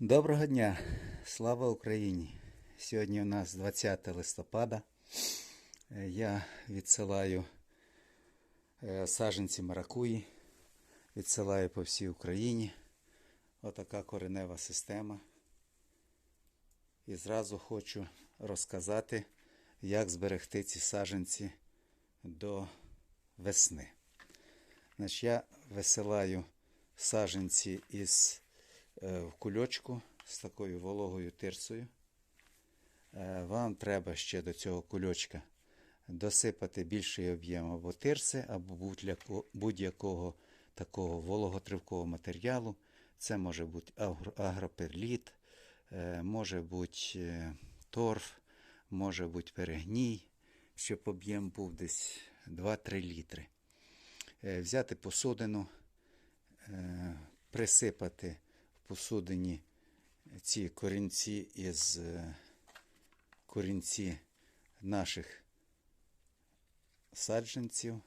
Доброго дня! Слава Україні! Сьогодні у нас 20 листопада. Е, Я відсилаю е, саджанці маракуї, відсилаю по всій Україні. Отака коренева система. І зразу хочу розказати, як зберегти ці саджанці до весни. Значить, я висилаю саджанці із в кульочку з такою вологою тирсою. Е, Вам треба ще до цього кульочка досипати більший об'єм або тирси, або будь-яко- будь-якого такого вологотривкого матеріалу. Це може бути агроперліт, е, може бути е, торф, може бути перегній, щоб об'єм був десь 2-3 літри. Е, Взяти посудину, е, присипати посудині ці корінці із е, корінці наших саджанців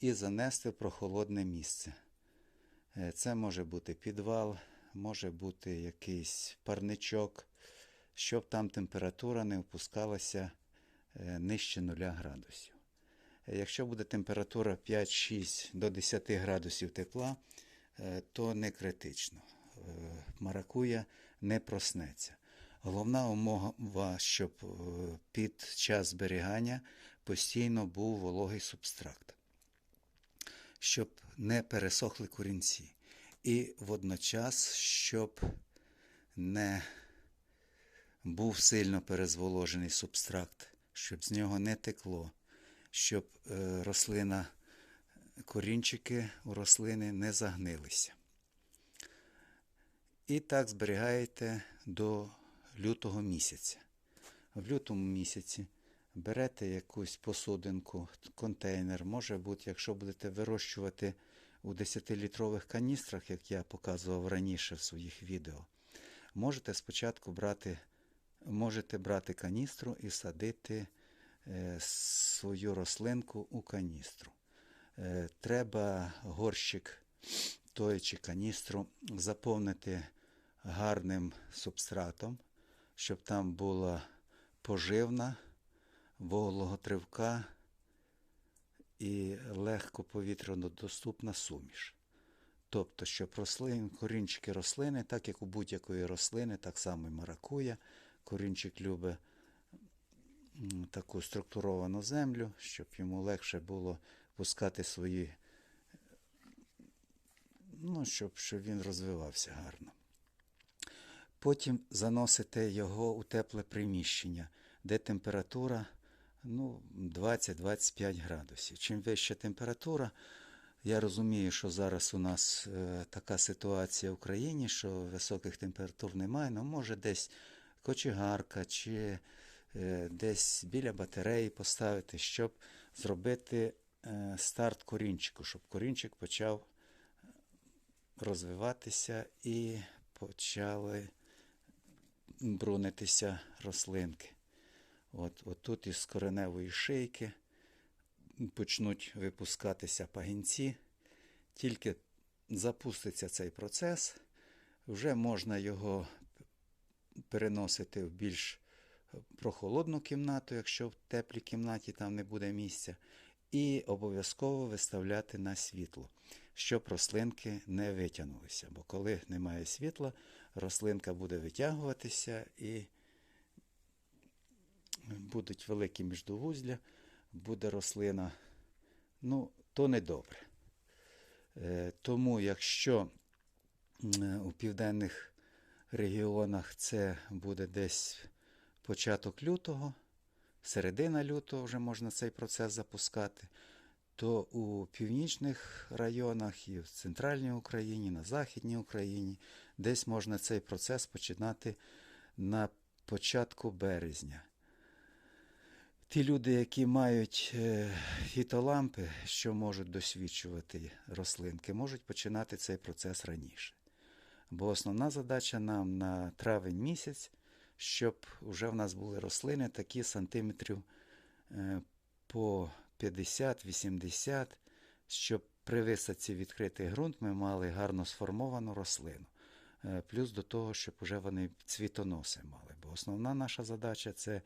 і занести в прохолодне місце. Е, Це може бути підвал, може бути якийсь парничок, щоб там температура не опускалася е, нижче 0 градусів. Якщо буде температура 5-6 до 10 градусів тепла, то не критично. Е, Маракуя не проснеться. Головна умова, щоб е, під час зберігання постійно був вологий субстракт, щоб не пересохли корінці. І водночас, щоб не був сильно перезволожений субстракт, щоб з нього не текло, щоб е, рослина, корінчики у рослини не загнилися. І так зберігаєте до лютого місяця. В лютому місяці берете якусь посудинку, контейнер, може бути, якщо будете вирощувати у 10-літрових каністрах, як я показував раніше в своїх відео, можете спочатку брати, можете брати каністру і садити е, свою рослинку у каністру. Е, треба горщик чи каністру заповнити гарним субстратом, щоб там була поживна, вологотривка і легко повітрянодоступна суміш. Тобто, щоб рослин, корінчики рослини, так як у будь-якої рослини, так само і маракуя, корінчик любить таку структуровану землю, щоб йому легше було пускати свої, ну, щоб, щоб він розвивався гарно. Потім заносите його у тепле приміщення, де температура ну, 20-25 градусів. Чим вища температура, я розумію, що зараз у нас е, така ситуація в країні, що високих температур немає, але може десь кочегарка чи е, десь біля батареї поставити, щоб зробити е, старт корінчику, щоб корінчик почав розвиватися і почали брунитися рослинки. От, от тут із кореневої шийки почнуть випускатися пагінці. Тільки запуститься цей процес, вже можна його переносити в більш прохолодну кімнату, якщо в теплій кімнаті там не буде місця, і обов'язково виставляти на світло, щоб рослинки не витягнулися. Бо коли немає світла, рослинка буде витягуватися і будуть великі міждовузля, буде рослина, ну, то не добре. Е, Тому, якщо у південних регіонах це буде десь початок лютого, середина лютого вже можна цей процес запускати, то у північних районах і в центральній Україні, на Західній Україні десь можна цей процес починати на початку березня. Ті люди, які мають е, фітолампи, що можуть досвідчувати рослинки, можуть починати цей процес раніше. Бо основна задача нам на травень місяць, щоб вже в нас були рослини такі сантиметрів е, по 50-80, щоб при висадці відкритий ґрунт ми мали гарно сформовану рослину. Е, плюс до того, щоб вже вони цвітоноси мали. Бо основна наша задача це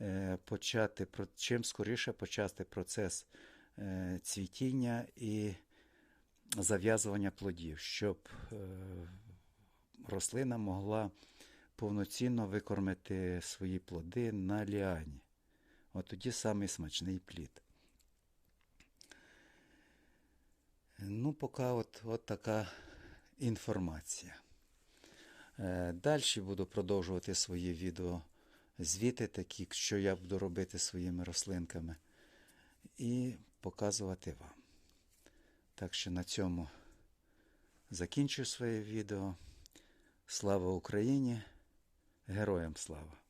е, почати чим скоріше почати процес е, цвітіння і зав'язування плодів, щоб рослина могла повноцінно викормити свої плоди на ліані. От тоді самий смачний плід. Ну, поки от, от така інформація. Е, Далі буду продовжувати свої відео звіти, такі, що я буду робити своїми рослинками, і показувати вам. Так що на цьому закінчую своє відео. Слава Україні! Героям слава!